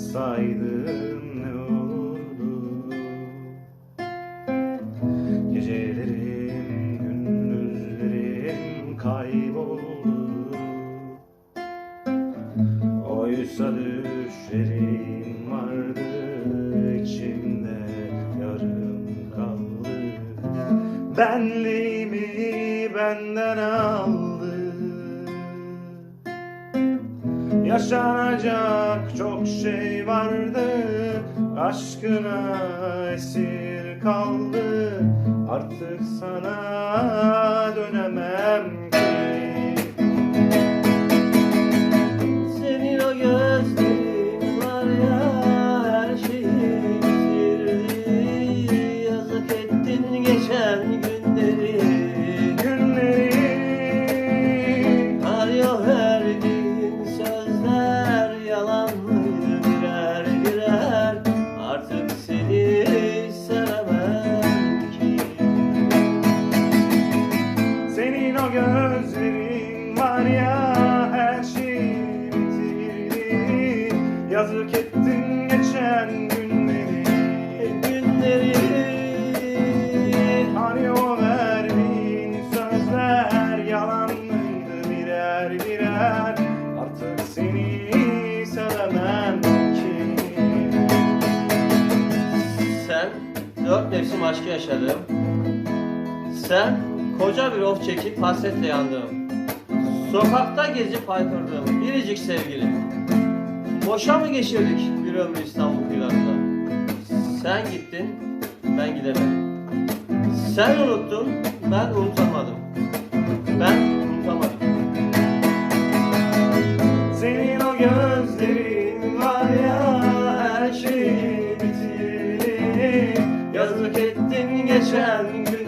Kalsaydın ne olurdu? Gecelerim, gündüzlerim kayboldu. Oysa düşlerim vardı içimde yarım kaldı. Benliğimi benden aldı Yaşanacak çok şey vardı. Aşkına esir kaldı. Artık sana gözlerin var ya her şeyi bitirdi. Yazık ettin geçen günleri. Günleri. Hani o verdiğin sözler yalan mıydı birer birer. Artık seni sevemem ki. Sen dört mevsim aşkı yaşadım. Sen koca bir of çekip hasretle yandım. Sokakta gezip haykırdım biricik sevgilim. Boşa mı geçirdik bir ömrü İstanbul kıyılarında? Sen gittin, ben gidemedim. Sen unuttun, ben unutamadım. Ben unutamadım. Senin o gözlerin var ya her şeyi bitirdi Yazık ettin geçen günleri,